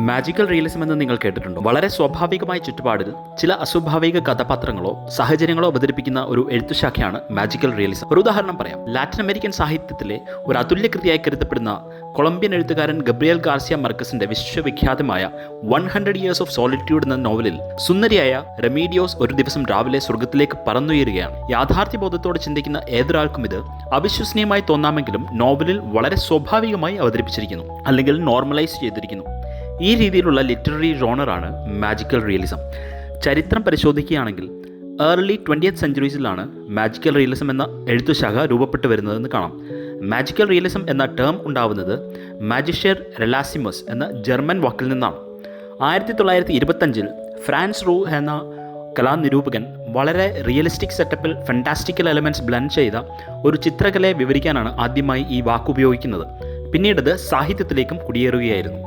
Magical realism എന്ന് നിങ്ങൾ കേട്ടിട്ടുണ്ടോ? വളരെ സ്വാഭാവികമായ ചുറ്റുപാടിൽ ചില അസ്വാഭാവിക കഥാപാത്രങ്ങളോ സാഹചര്യങ്ങളോ അവതരിപ്പിക്കുന്ന ഒരു എഴുത്തുശാഖയാണ് മാജിക്കൽ റിയലിസം ഒരു ഉദാഹരണം പറയാം. ലാറ്റിൻ അമേരിക്കൻ സാഹിത്യത്തിലെ ഒരു അതുല്യ കൃതിയായി കരുതപ്പെടുന്ന കൊളംബിയൻ എഴുത്തുകാരൻ ഗബ്രിയൽ ഗാർസിയ മർക്കസിന്റെ വിശ്വവിഖ്യാതമായ one hundred years of solitude എന്ന നോവലിൽ സുന്ദരിയായ റെമീഡിയോസ് ഒരു ദിവസം രാവിലെ സ്വർഗത്തിലേക്ക് പറന്നുയരുകയാണ്. യാഥാർത്ഥ്യബോധത്തോടെ ചിന്തിക്കുന്ന ഏതൊരാൾക്കും ഇത് അവിശ്വസനീയമായി തോന്നാമെങ്കിലും നോവലിൽ വളരെ സ്വാഭാവികമായി അവതരിപ്പിച്ചിരിക്കുന്നു. അല്ലെങ്കിൽ നോർമലൈസ് ചെയ്തിരിക്കുന്നു. ഈ രീതിയിലുള്ള ലിറ്റററി ജോണറാണ് മാജിക്കൽ റിയലിസം ചരിത്രം പരിശോധിക്കുകയാണെങ്കിൽ ഏർലി ട്വന്റിയത്ത് സെഞ്ചുറീസിലാണ് മാജിക്കൽ റിയലിസം എന്ന എഴുത്തുശാഖ രൂപപ്പെട്ടു വരുന്നതെന്ന് കാണാം. മാജിക്കൽ റിയലിസം എന്ന ടേം ഉണ്ടാവുന്നത് മാജിഷ്യർ റെലാസിമസ് എന്ന ജർമ്മൻ വാക്കിൽ നിന്നാണ്. ആയിരത്തി തൊള്ളായിരത്തി ഇരുപത്തഞ്ചിൽ ഫ്രാൻസ് റൂ എന്ന കലാനിരൂപകൻ വളരെ റിയലിസ്റ്റിക് സെറ്റപ്പിൽ ഫെന്റാസ്റ്റിക്കൽ എലമെന്റ്സ് ബ്ലെൻഡ് ചെയ്ത ഒരു ചിത്രകലയെ വിവരിക്കാനാണ് ആദ്യമായി ഈ വാക്ക് ഉപയോഗിക്കുന്നത്. പിന്നീടത് സാഹിത്യത്തിലേക്കും കുടിയേറുകയായിരുന്നു.